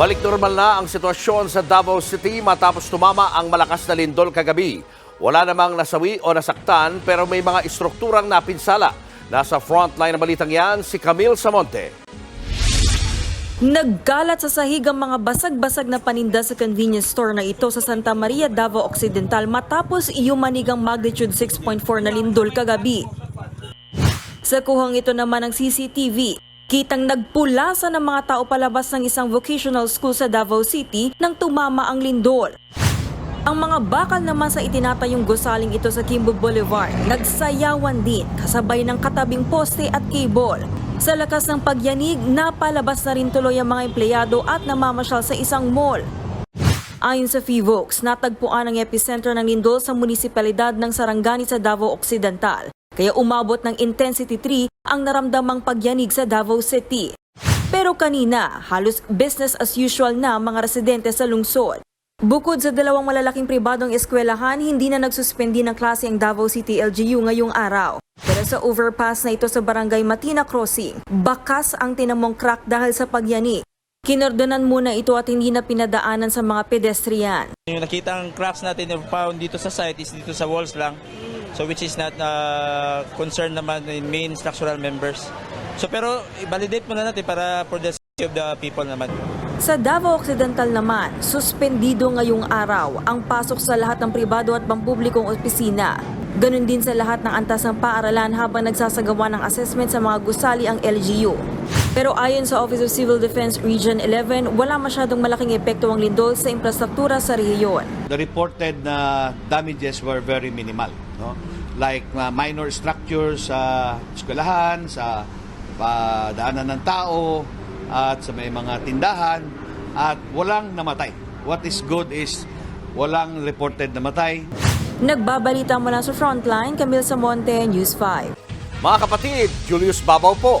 Balik normal na ang sitwasyon sa Davao City matapos tumama ang malakas na lindol kagabi. Wala namang nasawi o nasaktan pero may mga istrukturang napinsala. Nasa frontline ng balitang yan si Camille Samonte. Nagkalat sa sahig ang mga basag-basag na paninda sa convenience store na ito sa Santa Maria, Davao Occidental matapos iyumanig ang magnitude 6.4 na lindol kagabi. Sa kuhang ito naman ng CCTV, kitang nagpulasa ng mga tao palabas ng isang vocational school sa Davao City nang tumama ang lindol. Ang mga bakal naman sa itinatayong gusaling ito sa Kimbo Boulevard, nagsayawan din kasabay ng katabing poste at cable. Sa lakas ng pagyanig, napalabas na rin tuloy ang mga empleyado at namamasyal sa isang mall. Ayon sa FIVOX, natagpuan ang epicenter ng lindol sa munisipalidad ng Sarangani sa Davao Occidental. Kaya umabot ng intensity 3 ang naramdamang pagyanig sa Davao City. Pero kanina, halos business as usual na ang mga residente sa lungsod. Bukod sa dalawang malalaking pribadong eskwelahan, hindi na nagsuspendi ng klase ang Davao City LGU ngayong araw. Pero sa overpass na ito sa barangay Matina Crossing, bakas ang tinamong crack dahil sa pagyanig. Kinordonan muna ito at hindi na pinadaanan sa mga pedestrian. Yung nakitang cracks natin na found dito sa site is dito sa walls lang. So which is not uh, concern naman in main structural members. So pero i-validate muna natin para for the safety of the people naman. Sa Davao Occidental naman, suspendido ngayong araw ang pasok sa lahat ng pribado at pampublikong opisina. Ganon din sa lahat ng antas ng paaralan habang nagsasagawa ng assessment sa mga gusali ang LGU. Pero ayon sa Office of Civil Defense Region 11, wala masyadong malaking epekto ang lindol sa infrastruktura sa rehiyon. the reported na damages were very minimal no like uh, minor structures sa eskwelahan sa padaanan ng tao at sa may mga tindahan at walang namatay what is good is walang reported namatay Nagbabalita mula sa Frontline, Camille Samonte, News 5. Mga kapatid, Julius Babaw po.